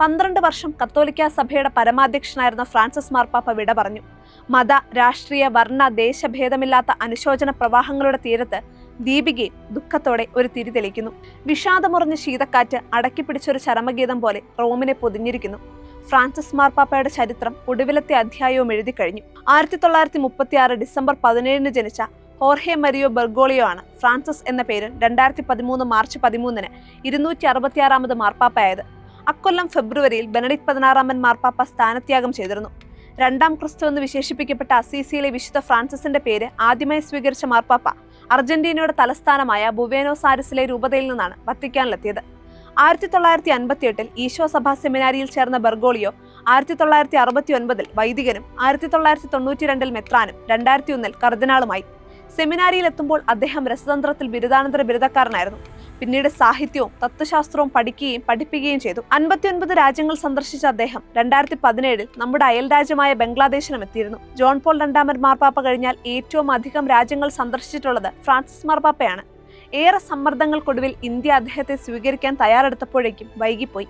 പന്ത്രണ്ട് വർഷം കത്തോലിക്ക സഭയുടെ പരമാധ്യക്ഷനായിരുന്ന ഫ്രാൻസിസ് മാർപ്പാപ്പ വിട പറഞ്ഞു. മത രാഷ്ട്രീയ വർണ ദേശഭേദമില്ലാത്ത അനുശോചന പ്രവാഹങ്ങളുടെ തീരത്ത് ദീപികയും ദുഃഖത്തോടെ ഒരു തിരി തെളിക്കുന്നു. വിഷാദമുറഞ്ഞ ശീതക്കാറ്റ് അടക്കിപ്പിടിച്ചൊരു ചരമഗീതം പോലെ റോമിനെ പൊതിഞ്ഞിരിക്കുന്നു. ഫ്രാൻസിസ് മാർപ്പാപ്പയുടെ ചരിത്രം ഒടുവിലത്തെ അധ്യായവും എഴുതി കഴിഞ്ഞു. ആയിരത്തി തൊള്ളായിരത്തി മുപ്പത്തി ആറ് ഡിസംബർ പതിനേഴിന് ജനിച്ച ഹോർഹെ മരിയോ ബെർഗോളിയോ ആണ് ഫ്രാൻസിസ് എന്ന പേര് രണ്ടായിരത്തി പതിമൂന്ന് മാർച്ച് പതിമൂന്നിന് ഇരുന്നൂറ്റി അറുപത്തിയാറാമത് മാർപ്പാപ്പയായത്. അക്കൊല്ലം ഫെബ്രുവരിയിൽ ബെനഡിക് പതിനാറാമൻ മാർപ്പാപ്പ സ്ഥാനത്യാഗം ചെയ്തിരുന്നു. രണ്ടാം ക്രിസ്തു എന്ന് വിശേഷിപ്പിക്കപ്പെട്ട അസീസിയിലെ വിശുദ്ധ ഫ്രാൻസിസിന്റെ പേര് ആദ്യമായി സ്വീകരിച്ച മാർപ്പാപ്പ അർജന്റീനയുടെ തലസ്ഥാനമായ ബുവേനോസ് ആരിസിലെ രൂപതയിൽ നിന്നാണ് വത്തിക്കാനിലെത്തിയത്. ആയിരത്തി തൊള്ളായിരത്തി അൻപത്തി എട്ടിൽ ഈശോ സഭാ സെമിനാരിയിൽ ചേർന്ന ബർഗോളിയോ ആയിരത്തി തൊള്ളായിരത്തി അറുപത്തി ഒൻപതിൽ വൈദികനും ആയിരത്തി തൊള്ളായിരത്തി തൊണ്ണൂറ്റി രണ്ടിൽ മെത്രാനും രണ്ടായിരത്തി ഒന്നിൽ കർദിനാളുമായി. സെമിനാരിയിൽ എത്തുമ്പോൾ അദ്ദേഹം രസതന്ത്രത്തിൽ ബിരുദാനന്തര ബിരുദക്കാരനായിരുന്നു. പിന്നീട് സാഹിത്യവും തത്വശാസ്ത്രവും പഠിക്കുകയും പഠിപ്പിക്കുകയും ചെയ്തു. അൻപത്തിയൊൻപത് രാജ്യങ്ങൾ സന്ദർശിച്ച അദ്ദേഹം രണ്ടായിരത്തി പതിനേഴിൽ നമ്മുടെ അയൽ രാജ്യമായ ബംഗ്ലാദേശിനും എത്തിയിരുന്നു. ജോൺ പോൾ രണ്ടാമൻ മാർപ്പാപ്പ കഴിഞ്ഞാൽ ഏറ്റവും അധികം രാജ്യങ്ങൾ സന്ദർശിച്ചിട്ടുള്ളത് ഫ്രാൻസിസ് മാർപ്പാപ്പയാണ്. ഏറെ സമ്മർദ്ദങ്ങൾക്കൊടുവിൽ ഇന്ത്യ അദ്ദേഹത്തെ സ്വീകരിക്കാൻ തയ്യാറെടുത്തപ്പോഴേക്കും വൈകിപ്പോയി.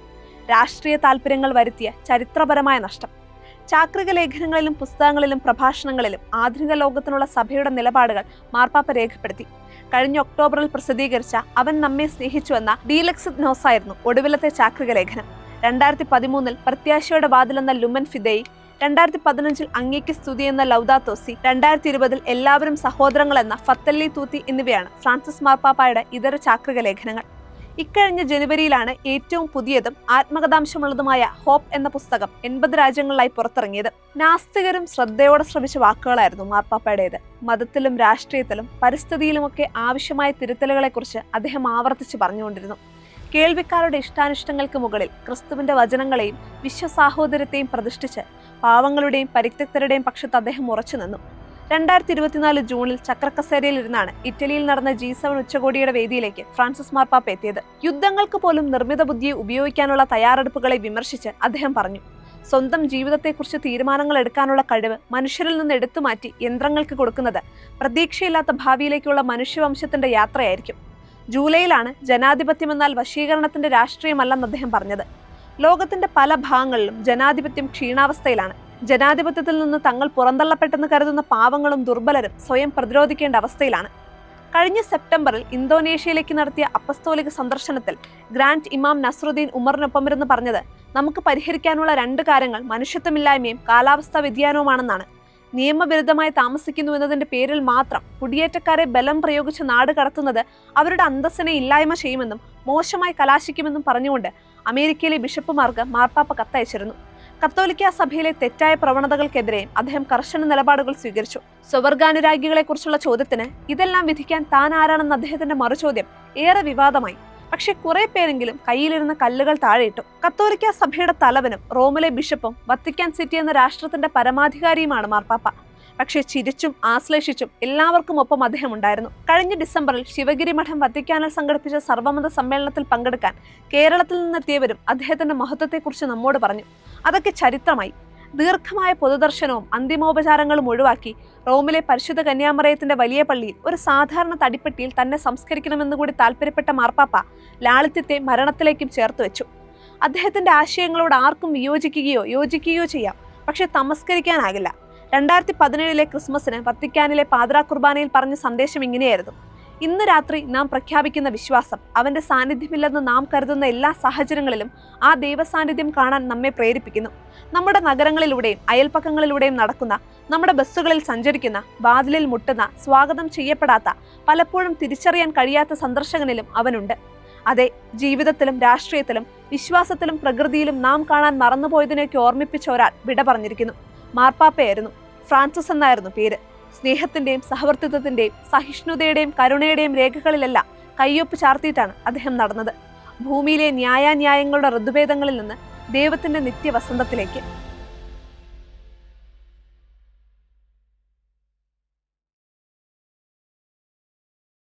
രാഷ്ട്രീയ താല്പര്യങ്ങൾ വരുത്തിയ ചരിത്രപരമായ നഷ്ടം. ചാക്രിക ലേഖനങ്ങളിലും പുസ്തകങ്ങളിലും പ്രഭാഷണങ്ങളിലും ആധുനിക ലോകത്തിനുള്ള സഭയുടെ നിലപാടുകൾ മാർപ്പാപ്പ രേഖപ്പെടുത്തി. കഴിഞ്ഞ ഒക്ടോബറിൽ പ്രസിദ്ധീകരിച്ച അവൻ നമ്മെ സ്നേഹിച്ചു എന്ന ഡീലക്സ് നോസായിരുന്നു ഒടുവിലത്തെ ചാക്രിക ലേഖനം. രണ്ടായിരത്തി പതിമൂന്നിൽ പ്രത്യാശയുടെ വാതിലെന്ന ലുമൻ ഫിദയി രണ്ടായിരത്തി പതിനഞ്ചിൽ അങ്ങേക്ക് സ്തുതി എന്ന ലൗദാത്തോസി രണ്ടായിരത്തി ഇരുപതിൽ എല്ലാവരും സഹോദരങ്ങൾ എന്ന ഫത്തല്ലി തൂത്തി എന്നിവയാണ് ഫ്രാൻസിസ് മാർപ്പാപ്പായുടെ ഇതര ചാക്രിക ലേഖനങ്ങൾ. ഇക്കഴിഞ്ഞ ജനുവരിയിലാണ് ഏറ്റവും പുതിയതും ആത്മകഥാംശമുള്ളതുമായ ഹോപ്പ് എന്ന പുസ്തകം എൺപത് രാജ്യങ്ങളിലായി പുറത്തിറങ്ങിയത്. നാസ്തികരും ശ്രദ്ധയോടെ ശ്രമിച്ച വാക്കുകളായിരുന്നു മാർപ്പാപ്പയുടേത്. മതത്തിലും രാഷ്ട്രീയത്തിലും പരിസ്ഥിതിയിലുമൊക്കെ ആവശ്യമായ തിരുത്തലുകളെക്കുറിച്ച് അദ്ദേഹം ആവർത്തിച്ച് പറഞ്ഞുകൊണ്ടിരുന്നു. കേൾവിക്കാരുടെ ഇഷ്ടാനിഷ്ടങ്ങൾക്ക് മുകളിൽ ക്രിസ്തുവിന്റെ വചനങ്ങളെയും വിശ്വസാഹോദര്യത്തെയും പ്രതിഷ്ഠിച്ച് പാവങ്ങളുടെയും പരിത്യക്തരുടെയും പക്ഷത്ത് അദ്ദേഹം ഉറച്ചു നിന്നു രണ്ടായിരത്തി ഇരുപത്തിനാല് ജൂണിൽ ചക്രക്കസേരയിൽ ഇരുന്നാണ് ഇറ്റലിയിൽ നടന്ന ജി സെവൻ ഉച്ചകോടിയുടെ വേദിയിലേക്ക് ഫ്രാൻസിസ് മാർപ്പാപ്പ എത്തിയത്. യുദ്ധങ്ങൾക്ക് പോലും നിർമ്മിത ബുദ്ധിയെ ഉപയോഗിക്കാനുള്ള തയ്യാറെടുപ്പുകളെ വിമർശിച്ച് അദ്ദേഹം പറഞ്ഞു സ്വന്തം ജീവിതത്തെക്കുറിച്ച് തീരുമാനങ്ങൾ എടുക്കാനുള്ള കഴിവ് മനുഷ്യരിൽ നിന്ന് എടുത്തുമാറ്റി യന്ത്രങ്ങൾക്ക് കൊടുക്കുന്നത് പ്രതീക്ഷയില്ലാത്ത ഭാവിയിലേക്കുള്ള മനുഷ്യവംശത്തിന്റെ യാത്രയായിരിക്കും. ജൂലൈയിലാണ് ജനാധിപത്യമെന്നാൽ വശീകരണത്തിന്റെ രാഷ്ട്രീയമല്ലെന്ന് അദ്ദേഹം പറഞ്ഞത്. ലോകത്തിന്റെ പല ഭാഗങ്ങളിലും ജനാധിപത്യം ക്ഷീണാവസ്ഥയിലാണ്. ജനാധിപത്യത്തിൽ നിന്ന് തങ്ങൾ പുറന്തള്ളപ്പെട്ടെന്ന് കരുതുന്ന പാവങ്ങളും ദുർബലരും സ്വയം പ്രതിരോധിക്കേണ്ട അവസ്ഥയിലാണ്. കഴിഞ്ഞ സെപ്റ്റംബറിൽ ഇന്തോനേഷ്യയിലേക്ക് നടത്തിയ അപ്പസ്തോലിക സന്ദർശനത്തിൽ ഗ്രാൻഡ് ഇമാം നസറുദ്ദീൻ ഉമറിനൊപ്പം ഇരുന്ന് പറഞ്ഞത് നമുക്ക് പരിഹരിക്കാനുള്ള രണ്ട് കാര്യങ്ങൾ മനുഷ്യത്വമില്ലായ്മയും കാലാവസ്ഥാ വ്യതിയാനവുമാണെന്നാണ്. നിയമവിരുദ്ധമായി താമസിക്കുന്നു എന്നതിന്റെ പേരിൽ മാത്രം കുടിയേറ്റക്കാരെ ബലം പ്രയോഗിച്ച് നാട് കടത്തുന്നത് അവരുടെ അന്തസ്സിനെ ഇല്ലായ്മ ചെയ്യുമെന്നും മോശമായി കലാശിക്കുമെന്നും പറഞ്ഞുകൊണ്ട് അമേരിക്കയിലെ ബിഷപ്പുമാർക്ക് മാർപ്പാപ്പ കത്തയച്ചിരുന്നു. കത്തോലിക്ക സഭയിലെ തെറ്റായ പ്രവണതകൾക്കെതിരെ അദ്ദേഹം കർശന നിലപാടുകൾ സ്വീകരിച്ചു. സ്വവർഗാനുരാഗികളെക്കുറിച്ചുള്ള ചോദ്യത്തിന് ഇതെല്ലാം വിധിക്കാൻ താൻ ആരാണെന്ന അദ്ദേഹത്തിന്റെ മറുചോദ്യം ഏറെ വിവാദമായി. പക്ഷെ കുറെ പേരെങ്കിലും കയ്യിലിരുന്ന കല്ലുകൾ താഴെയിട്ടു. കത്തോലിക്ക സഭയുടെ തലവനും റോമിലെ ബിഷപ്പും വത്തിക്കാൻ സിറ്റി എന്ന രാഷ്ട്രത്തിന്റെ പരമാധികാരിയുമാണ് മാർപ്പാപ്പ. പക്ഷേ ചിരിച്ചും ആശ്ലേഷിച്ചും എല്ലാവർക്കും ഒപ്പം അദ്ദേഹം ഉണ്ടായിരുന്നു കഴിഞ്ഞ ഡിസംബറിൽ ശിവഗിരി മഠം വത്തിക്കാനിൽ സംഘടിപ്പിച്ച സർവമത സമ്മേളനത്തിൽ പങ്കെടുക്കാൻ കേരളത്തിൽ നിന്നെത്തിയവരും അദ്ദേഹത്തിന്റെ മഹത്വത്തെക്കുറിച്ച് നമ്മോട് പറഞ്ഞു. അതൊക്കെ ചരിത്രമായി. ദീർഘമായ പൊതുദർശനവും അന്തിമോപചാരങ്ങളും ഒഴിവാക്കി റോമിലെ പരിശുദ്ധ കന്യാമറയത്തിന്റെ വലിയ പള്ളിയിൽ ഒരു സാധാരണ തടിപ്പെട്ടിയിൽ തന്നെ സംസ്കരിക്കണമെന്ന് കൂടി താല്പര്യപ്പെട്ട മാർപ്പാപ്പ ലാളിത്യത്തെ മരണത്തിലേക്കും ചേർത്ത് വെച്ചു. അദ്ദേഹത്തിന്റെ ആശയങ്ങളോട് ആർക്കും വിയോജിക്കുകയോ യോജിക്കുകയോ ചെയ്യാം. പക്ഷെ തമസ്കരിക്കാനാകില്ല. രണ്ടായിരത്തി പതിനേഴിലെ ക്രിസ്മസിന് വത്തിക്കാനിലെ പാദ്രാ കുർബാനയിൽ പറഞ്ഞ സന്ദേശം ഇങ്ങനെയായിരുന്നു. ഇന്ന് രാത്രി നാം പ്രഖ്യാപിക്കുന്ന വിശ്വാസം അവന്റെ സാന്നിധ്യമില്ലെന്ന് നാം കരുതുന്ന എല്ലാ സാഹചര്യങ്ങളിലും ആ ദൈവസാന്നിധ്യം കാണാൻ നമ്മെ പ്രേരിപ്പിക്കുന്നു. നമ്മുടെ നഗരങ്ങളിലൂടെയും അയൽപ്പക്കങ്ങളിലൂടെയും നടക്കുന്ന നമ്മുടെ ബസ്സുകളിൽ സഞ്ചരിക്കുന്ന വാതിലിൽ മുട്ടുന്ന സ്വാഗതം ചെയ്യപ്പെടാത്ത പലപ്പോഴും തിരിച്ചറിയാൻ കഴിയാത്ത സന്ദർശകനിലും അവനുണ്ട്. അതെ ജീവിതത്തിലും രാഷ്ട്രീയത്തിലും വിശ്വാസത്തിലും പ്രകൃതിയിലും നാം കാണാൻ മറന്നുപോയതിനെയൊക്കെ ഓർമ്മിപ്പിച്ച ഒരാൾ വിട പറഞ്ഞിരിക്കുന്നു. മാർപ്പാപ്പയായിരുന്നു. ഫ്രാൻസിസ് എന്നായിരുന്നു പേര്. സ്നേഹത്തിന്റെയും സഹവർത്തിത്വത്തിന്റെയും സഹിഷ്ണുതയുടെയും കരുണയുടെയും രേഖകളിലെല്ലാം കയ്യൊപ്പ് ചാർത്തിയിട്ടാണ് അദ്ദേഹം നടന്നത്. ഭൂമിയിലെ ന്യായാന്യായങ്ങളുടെ ഋതുഭേദങ്ങളിൽ നിന്ന് ദൈവത്തിന്റെ നിത്യവസന്തത്തിലേക്ക്